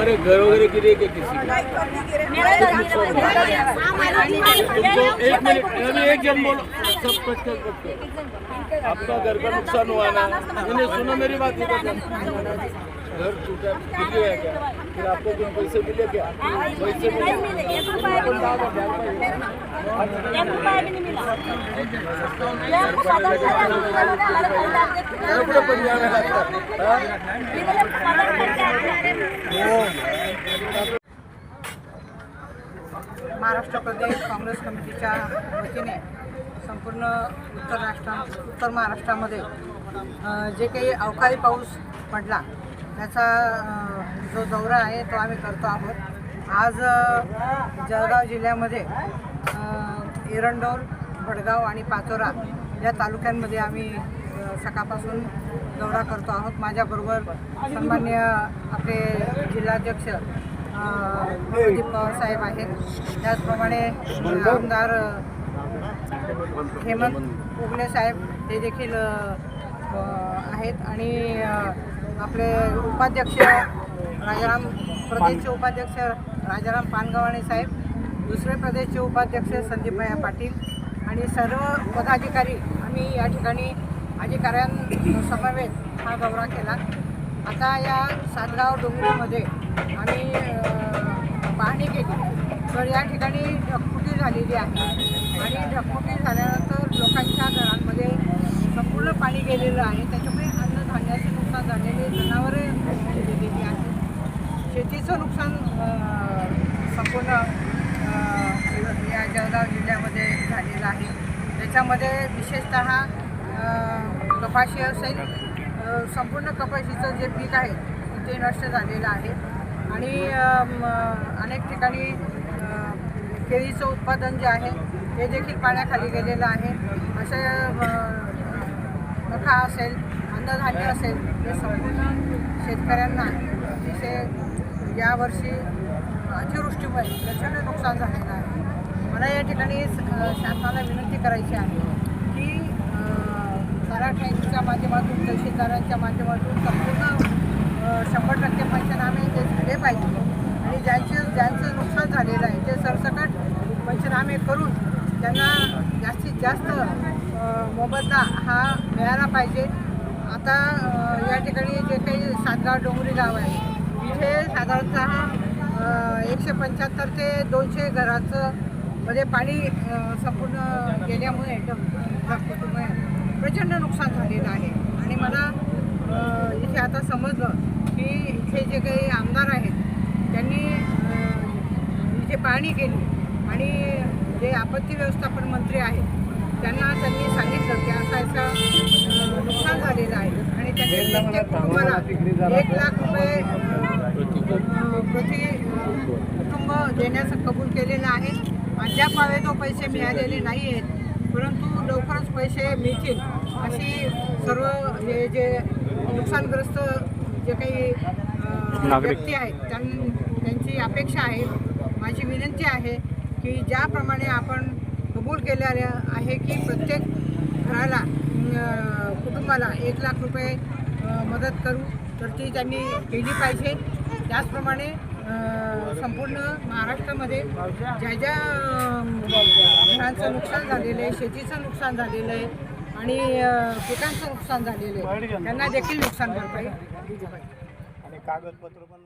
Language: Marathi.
हमारे घर वगैरह गिरे किसी के? तो एक मिनट अभी एक जन बोलो सब कट कर कर आपका घर का नुकसान हुआ ना मैंने सुनो मेरी बात इधर कर। घर टूटा गिर गया क्या? फिर आपको कोई पैसे मिले क्या? पैसे मिले। लागतं हा? महाराष्ट्र प्रदेश काँग्रेस कमिटीच्या वतीने संपूर्ण उत्तर राष्ट्रा उत्तर महाराष्ट्रामध्ये जे काही अवकाळी पाऊस पडला त्याचा जो दौरा आहे तो आम्ही करतो आहोत. आज जळगाव जिल्ह्यामध्ये अ, एरंडोल भडगाव आणि पाचोरा या तालुक्यांमध्ये आम्ही सकाळपासून दौरा करतो आहोत. माझ्याबरोबर सन्मान्य आपले जिल्हाध्यक्ष प्रदीप पवार साहेब आहेत. त्याचप्रमाणे आमदार हेमंत उगले साहेब ते देखील आहेत. आणि आपले उपाध्यक्ष राजाराम प्रदेशचे उपाध्यक्ष राजाराम पानगवाणे साहेब दुसरे प्रदेशचे उपाध्यक्ष संदीपया पाटील आणि सर्व पदाधिकारी आम्ही या ठिकाणी अधिकाऱ्यांसमवेत हा दौरा केला. आता या सातगाव डोंगरीमध्ये आम्ही पाहणी केली. तर या ठिकाणी कुटी झालेली आहे? आणि ढगफुटी झाल्यानंतर लोकांच्या घरांमध्ये संपूर्ण पाणी गेलेलं आहे. त्याच्यामुळे अन्नधान्याचे नुकसान झालेले जनावरे म्हणजे गेलेली आहेत. शेतीचं नुकसान संपूर्ण या जळगाव जिल्ह्यामध्ये झालेलं आहे. त्याच्यामध्ये विशेषतः कपाशी असेल संपूर्ण कपाशीचं जे पीक आहे ते नष्ट झालेलं आहे. आणि अनेक ठिकाणी केळीचं उत्पादन जे आहे हे देखील पाण्याखाली गेलेलं आहे. असे मखा असेल अन्नधान्य असेल हे संपूर्ण शेतकऱ्यांना अतिशय यावर्षी अतिवृष्टीमुळे प्रचंड नुकसान झालेलं आहे. मला या ठिकाणी शासनाला विनंती करायची आहे की मराठ्यांच्या माध्यमातून तहसीलदारांच्या माध्यमातून संपूर्ण शंभर टक्के पंचनामे ते झाले पाहिजे आणि ज्यांचे ज्यांचं नुकसान झालेलं आहे ते सरसकट पंचनामे करून त्यांना जास्तीत जास्त मोबदला हा मिळाला पाहिजे. आता या ठिकाणी जे काही सातगाव डोंगरी गाव आहे तिथे साधारणतः एकशे पंच्याहत्तर ते दोनशे घराचं मध्ये पाणी संपूर्ण गेल्यामुळे प्रचंड नुकसान झालेलं आहे. आणि मला इथे आता समजलं की इथे जे काही आमदार आहेत त्यांनी इथे पाणी केली आणि जे आपत्ती व्यवस्थापन मंत्री आहेत त्यांना त्यांनी सांगितलं की असं असं नुकसान झालेलं आहे. आणि त्यांनी कुटुंबाला एक लाख रुपये प्रति कुटुंब देण्याचं कबूल केलेलं आहे. अद्याप तो पैसे मिळालेले नाही आहेत परंतु लवकरच पैसे मिळतील अशी सर्व हे जे नुकसानग्रस्त जे काही व्यक्ती आहेत त्यां त्यांची अपेक्षा आहे. माझी विनंती आहे की ज्याप्रमाणे आपण कबूल केलेले आहे की प्रत्येक घराला कुटुंबाला एक लाख रुपये मदत करू तर ती त्यांनी केली पाहिजे. त्याचप्रमाणे संपूर्ण महाराष्ट्रामध्ये ज्या ज्या घरांचं नुकसान झालेलं आहे शेतीचं नुकसान झालेलं आहे आणि पिकांचं नुकसान झालेलं आहे त्यांना देखील नुकसान भरपाई दिली पाहिजे. आणि कागदपत्र पण